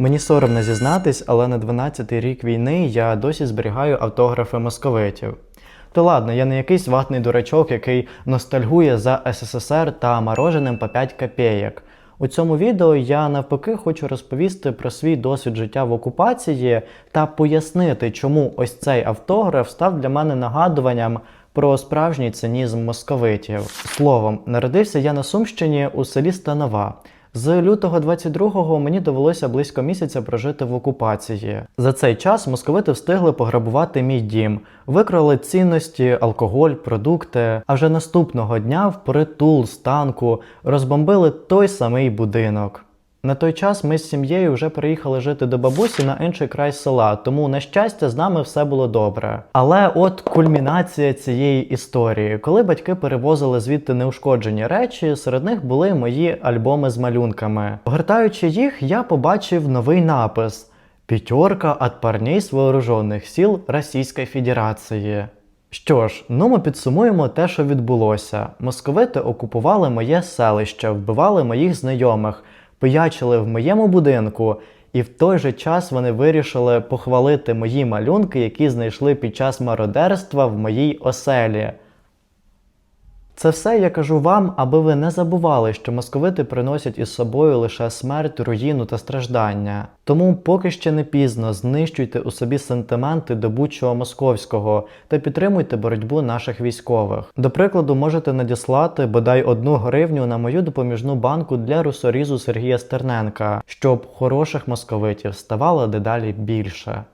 Мені соромно зізнатись, але на 12-й рік війни я досі зберігаю автографи московитів. То ладно, я не якийсь ватний дурачок, який ностальгує за СССР та мороженим по 5 копійок. У цьому відео я навпаки хочу розповісти про свій досвід життя в окупації та пояснити, чому ось цей автограф став для мене нагадуванням про справжній цинізм московитів. Словом, народився я на Сумщині у селі Станова. З лютого 22-го мені довелося близько місяця прожити в окупації. За цей час московити встигли пограбувати мій дім, викрали цінності, алкоголь, продукти. А вже наступного дня в притул з танку розбомбили той самий будинок. На той час ми з сім'єю вже переїхали жити до бабусі на інший край села, тому на щастя з нами все було добре. Але от кульмінація цієї історії, коли батьки перевозили звідти неушкоджені речі, серед них були мої альбоми з малюнками. Огортаючи їх, я побачив новий напис: П'ятерка от парней з вооружених сил Російської Федерації. Що ж, ну ми підсумуємо те, що відбулося. Московити окупували моє селище, вбивали моїх знайомих, пиячили в моєму будинку, і в той же час вони вирішили похвалити мої малюнки, які знайшли під час мародерства в моїй оселі. Це все я кажу вам, аби ви не забували, що московити приносять із собою лише смерть, руїну та страждання. Тому, поки ще не пізно, знищуйте у собі сентименти до будь-чого московського та підтримуйте боротьбу наших військових. До прикладу, можете надіслати бодай одну гривню на мою допоміжну банку для русорізу Сергія Стерненка, щоб хороших московитів ставало дедалі більше.